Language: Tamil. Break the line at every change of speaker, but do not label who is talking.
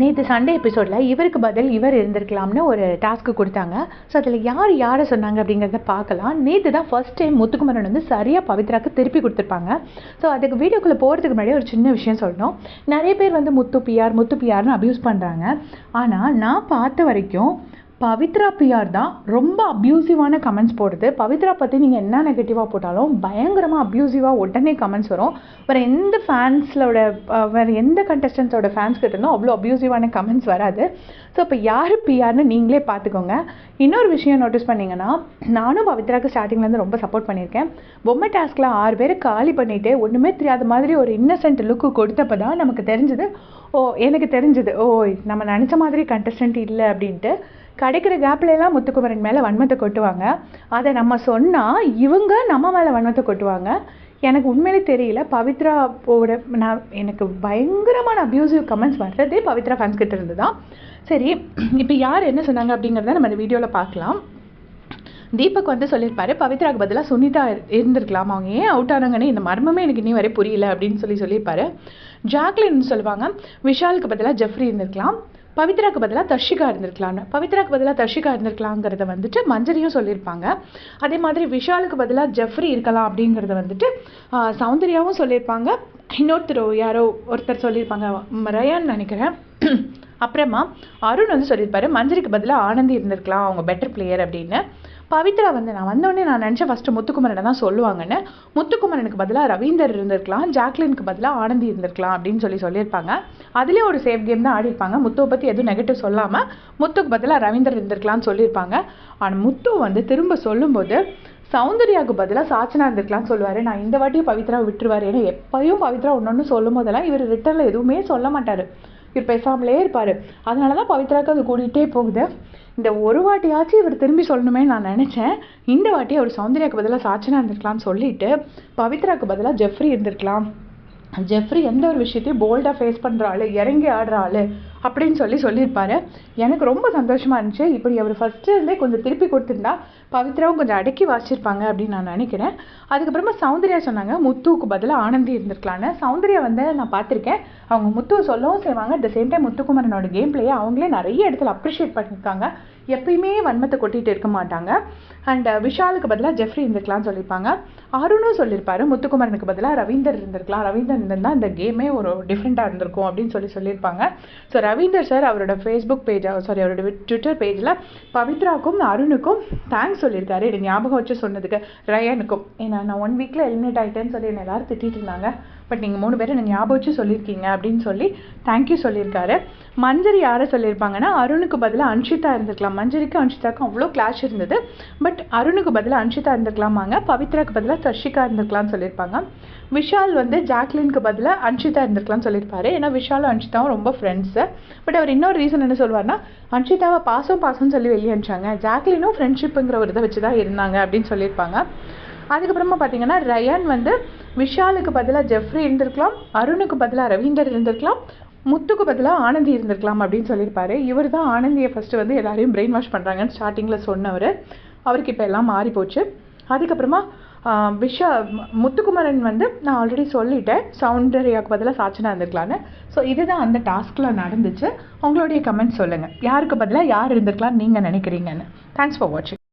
நேற்று சண்டே எபிசோடில் இவருக்கு பதில் இவர் இருந்திருக்கலாம்னு ஒரு டாஸ்க்கு கொடுத்தாங்க. ஸோ அதில் யார் யாரை சொன்னாங்க அப்படிங்கிறத பார்க்கலாம். நேற்று தான் ஃபர்ஸ்ட் டைம் முத்துக்குமரன் வந்து சரியாக பவித்ராக்கு திருப்பி கொடுத்துருப்பாங்க. ஸோ அதுக்கு வீடியோக்குள்ளே போகிறதுக்கு முன்னாடி ஒரு சின்ன விஷயம் சொல்லணும். நிறைய பேர் வந்து முத்து பிஆர் முத்து பிஆர்னு அப்யூஸ் பண்ணுறாங்க ஆனால் நான் பார்த்த வரைக்கும் பவித்ரா பிஆர் தான் ரொம்ப அப்யூசிவான கமெண்ட்ஸ் போடுது. பவித்ரா பற்றி நீங்கள் என்ன நெகட்டிவாக போட்டாலும் பயங்கரமாக அப்யூசிவாக உடனே கமெண்ட்ஸ் வரும். வேறு எந்த ஃபேன்ஸோட வேறு எந்த கண்டஸ்டன்ஸோட ஃபேன்ஸ் கிட்ட அவ்வளோ அப்யூசிவான கமெண்ட்ஸ் வராது. ஸோ இப்போ யார் பிஆர்னு நீங்களே பார்த்துக்கோங்க இன்னொரு விஷயம் நோட்டீஸ் பண்ணீங்கன்னா நானும் பவித்ராக்கு ஸ்டார்டிங்லேருந்து ரொம்ப சப்போர்ட் பண்ணியிருக்கேன். பொம்மை டாஸ்கில் ஆறு பேர் காலி பண்ணிவிட்டு ஒன்றுமே தெரியாத மாதிரி ஒரு இன்னசென்ட் லுக்கு கொடுத்தப்போ தான் நமக்கு தெரிஞ்சது. ஓ எனக்கு தெரிஞ்சது. ஓ நம்ம நினச்ச மாதிரி கண்டஸ்டன்ட் இல்லை அப்படின்ட்டு. கிடைக்கிற கேப்லலாம் முத்துக்குமரன் மேலே வன்மத்தை கொட்டுவாங்க. அதை நம்ம சொன்னால் இவங்க நம்ம மேலே வன்மத்தை கொட்டுவாங்க. எனக்கு உண்மையிலே தெரியல. பவித்ராவோட நான் எனக்கு பயங்கரமான அப்யூசிவ் கமெண்ட்ஸ் வர்றதே பவித்ரா ஃபேன்ஸ் கிட்ட இருந்து தான் சரி இப்போ யார் என்ன சொன்னாங்க அப்படிங்கிறத நம்ம இந்த வீடியோவில் பார்க்கலாம். தீபக் வந்து சொல்லியிருப்பாரு பவித்ராக்கு பதிலாக சுனிதா இருந்திருக்கலாம். அவங்க ஏன் அவுட் ஆனாங்கன்னு இந்த மர்மமே எனக்கு இனி வரை புரியல. அப்படின்னு சொல்லி சொல்லியிருப்பாரு. ஜாக்லின் சொல்லுவாங்க விஷாலுக்கு பதிலாக ஜெஃப்ரி இருந்திருக்கலாம். பவித்ராக்கு பதிலாக தர்ஷிகா இருந்திருக்கலாம்னு. பவித்ராக்கு பதிலாக தர்ஷிகா இருந்திருக்கலாங்கிறத வந்துட்டு மஞ்சரியும் சொல்லியிருப்பாங்க. அதே மாதிரி விஷாலுக்கு பதிலாக ஜெஃப்ரி இருக்கலாம் அப்படிங்கிறத வந்துட்டு சௌந்தர்யாவும் சொல்லியிருப்பாங்க. இன்னொருத்தர் யாரோ ஒருத்தர் சொல்லியிருப்பாங்க. ரயான்னு நினைக்கிறேன். அப்புறமா அருண் வந்து சொல்லியிருப்பாரு. மஞ்சரிக்கு பதிலாக ஆனந்தி இருந்திருக்கலாம். அவங்க பெட்டர் பிளேயர் அப்படின்னு. பவித்ரா வந்து நான் வந்தோடனே நான் நினச்சேன் ஃபஸ்ட்டு முத்துக்குமரனை தான் சொல்லுவாங்கன்னு. முத்துக்குமரனுக்கு பதிலாக ரவீந்தர் இருந்திருக்கலாம் ஜாக்லினுக்கு பதிலாக ஆனந்தி இருந்திருக்கலாம் அப்படின்னு சொல்லி சொல்லியிருப்பாங்க. அதுலேயே ஒரு சேஃப் கேம் தான் ஆடிருப்பாங்க முத்துவை பற்றி எதுவும் நெகட்டிவ் சொல்லாமல் முத்துக்கு பதிலாக ரவீந்தர் இருந்திருக்கலாம்னு சொல்லியிருப்பாங்க. ஆனால் முத்து வந்து திரும்ப சொல்லும்போது சௌந்தர்யாவுக்கு பதிலாக சாச்சனா இருந்திருக்கலாம்னு சொல்லுவார். நான் இந்த வாட்டியும் பவித்ரா விட்டுருவார். ஏன்னா எப்பயும் பவித்ரா ஒன்று ஒன்று சொல்லும் போதெல்லாம் இவர் ரிட்டர்னில் எதுவுமே சொல்ல மாட்டார். இவர் பேசாமலே இருப்பார். அதனால தான் பவித்ராவுக்கு அது கூட்டிகிட்டே போகுது. இந்த ஒரு வாட்டியாச்சும் இவர் திரும்பி சொல்லணுமே நான் நினச்சேன். இந்த வாட்டி அவர் சௌந்தர்யாவுக்கு பதிலாக சாச்சனா இருந்திருக்கலாம்னு சொல்லிட்டு பவித்ராவுக்கு பதிலாக ஜெஃப்ரி இருந்திருக்கலாம். ஜெஃப்ரி எந்த ஒரு விஷயத்தையும் போல்டாக ஃபேஸ் பண்ணுற ஆள் இறங்கி ஆடுற ஆள் அப்படின்னு சொல்லி சொல்லியிருப்பார். எனக்கு ரொம்ப சந்தோஷமாக இருந்துச்சு. இப்படி அவர் ஃபஸ்ட்டு இருந்தே கொஞ்சம் திருப்பி கொடுத்துருந்தா பவித்ராவும் கொஞ்சம் அடக்கி வாசிச்சிருப்பாங்க அப்படின்னு நான் நினைக்கிறேன். அதுக்கப்புறமா சௌந்தர்யா சொன்னாங்க முத்துவுக்கு பதிலாக ஆனந்தி இருந்திருக்கலான்னு சௌந்தர்யா வந்து நான் பார்த்துருக்கேன். அவங்க முத்துவை சொல்லவும் செய்வாங்க. அட் த சேம் டைம் முத்துக்குமரனோட கேம் பிளேயை அவங்களே நிறைய இடத்துல அப்ரிஷியேட் பண்ணியிருக்காங்க. எப்பயுமே வன்மத்தை கொட்டிகிட்டு இருக்க மாட்டாங்க. அண்ட் uh, விஷாலுக்கு பதிலாக ஜெஃப்ரி இருந்திருக்கலாம்னு சொல்லியிருப்பாங்க. அருணும் சொல்லியிருப்பாரு முத்துக்குமரனுக்கு பதிலாக ரவீந்தர் இருந்திருக்கலாம். ரவீந்தர் இருந்திருந்தால் இந்த கேமே ஒரு டிஃப்ரெண்ட்டாக இருந்திருக்கும் அப்படின்னு சொல்லி சொல்லியிருப்பாங்க. ஸோ ரவீந்தர் சார் அவரோட ஃபேஸ்புக் பேஜ் சாரி அவரோட ட்விட்டர் பேஜில் பவித்ராக்கும் அருணுக்கும் தேங்க்ஸ் சொல்லியிருக்காரு. இது ஞாபகம் வச்சு சொன்னதுக்கு ரயானுக்கும். ஏன்னா நான் ஒன் வீக்கில் எலிமினேட் ஆகிட்டேன்னு சொல்லி என்னை எல்லாரும் திட்டிட்டு இருந்தாங்க. பட் நீங்கள் மூணு பேரும் நான் ஞாபகம் வச்சு சொல்லியிருக்கீங்க அப்படின்னு சொல்லி தேங்க்யூ சொல்லியிருக்காரு. மஞ்சரி யாரை சொல்லியிருப்பாங்கன்னா அருணுக்கு பதிலாக அன்ஷிதா இருந்திருக்கலாம். மஞ்சரிக்கும் அன்ஷிதாக்கும் அவ்வளோ கிளாஷ் இருந்தது. பட் அருணுக்கு பதிலாக அன்ஷிதா இருந்திருக்கலாமாங்க? பவித்ராக்கு பதிலாக தர்ஷிகா இருந்திருக்கலாம்னு சொல்லியிருப்பாங்க. விஷால் வந்து ஜாக்லினுக்கு பதிலாக அன்ஷிதா இருந்திருக்கலாம்னு சொல்லியிருப்பாரு. ஏன்னா விஷாலும் அன்ஷிதாவும் ரொம்ப ஃப்ரெண்ட்ஸு பட் அவர் இன்னொரு ரீசன் என்ன சொல்லுவார்னா அன்ஷிதாவை பாசம் பாசம்னு சொல்லி வெளியே அனுப்பிச்சாங்க. ஜாக்லினும் ஃப்ரெண்ட்ஷிப்புங்கிற ஒரு இதை வச்சு தான் இருந்தாங்க அப்படின்னு சொல்லியிருப்பாங்க. அதுக்கப்புறமா பார்த்தீங்கன்னா ரயான் வந்து விஷாலுக்கு பதிலாக ஜெஃப்ரி இருந்திருக்கலாம் அருணுக்கு பதிலாக ரவீந்தர் இருந்திருக்கலாம் முத்துக்கு பதிலாக ஆனந்தி இருந்திருக்கலாம் அப்படின்னு சொல்லியிருப்பாரு. இவர் தான் ஆனந்தியை ஃபஸ்ட்டு வந்து எல்லாரையும் பிரெயின் வாஷ் பண்ணுறாங்கன்னு ஸ்டார்டிங்கில் சொன்னவர். அவருக்கு இப்போ எல்லாம் மாறி போச்சு. அதுக்கப்புறமா விஷா முத்துக்குமரன் வந்து நான் ஆல்ரெடி சொல்லிட்டேன் சவுண்டரியாவுக்கு பதிலாக சாச்சனா இருந்திருக்கலான்னு ஸோ இதுதான் அந்த டாஸ்கில் நடந்துச்சு. உங்களுடைய கமெண்ட் சொல்லுங்கள் யாருக்கு பதிலாக யார் இருந்திருக்கலாம் நீங்கள் நினைக்கிறீங்கன்னு. தேங்க்ஸ் ஃபார் வாட்சிங்